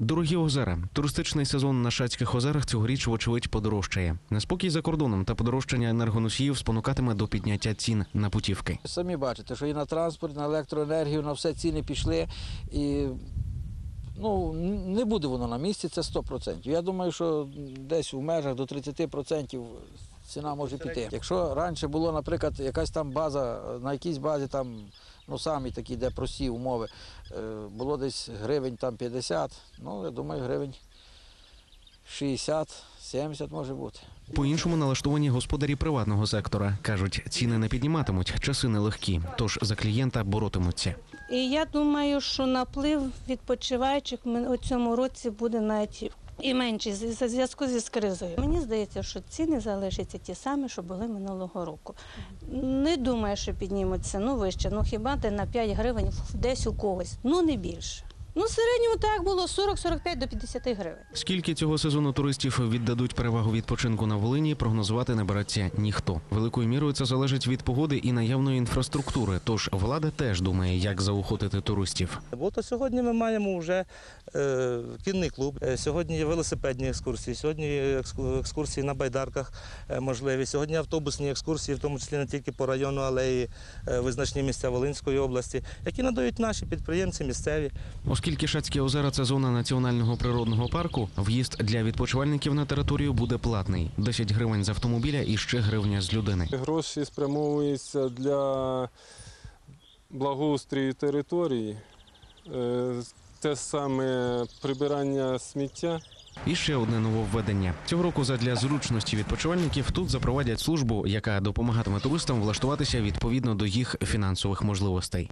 Дорогі озера. Туристичний сезон на Шацьких озерах цьогоріч, вочевидь, подорожчає. Неспокій за кордоном та подорожчання енергоносіїв спонукатиме до підняття цін на путівки. Самі бачите, що і на транспорт, на електроенергію, на все ціни пішли. І ну, не буде воно на місці, це 100%. Я думаю, що десь в межах до 30% ціна може піти. Якщо раніше було, наприклад, якась там база, на якійсь базі там, ну самі такі, де прості умови, е, було десь гривень там 50, ну я думаю, гривень 60, 70 може бути. По-іншому налаштовані господарі приватного сектора кажуть, ціни не підніматимуть, часи нелегкі, тож за клієнта боротимуться. І я думаю, що наплив відпочиваючих ми- у цьому році буде навіть і менший з- з- зв'язку зі з кризою. Мені здається, що ціни залишаться ті самі, що були минулого року. Не думаю, що піднімуть ціну вище. Ну хіба де на 5 гривень десь у когось, ну не більше. Ну, в середньому так було 40-45 до 50 гривень. Скільки цього сезону туристів віддадуть перевагу відпочинку на Волині, прогнозувати не береться ніхто. Великою мірою це залежить від погоди і наявної інфраструктури. Тож влада теж думає, як заохотити туристів. Бо то сьогодні ми маємо вже кінний клуб, е, сьогодні є велосипедні екскурсії, сьогодні є екскурсії на байдарках е, можливі, сьогодні автобусні екскурсії, в тому числі не тільки по району, але й е, визначні місця Волинської області, які надають наші підприємці місцеві. Оскільки Шацькі озера це зона національного природного парку, в'їзд для відпочивальників на територію буде платний: 10 гривень з автомобіля і ще гривня з людини. Гроші спрямовуються для благоустрою території, Е, те саме прибирання сміття. І ще одне нововведення цього року. Задля зручності відпочивальників тут запровадять службу, яка допомагатиме туристам влаштуватися відповідно до їх фінансових можливостей.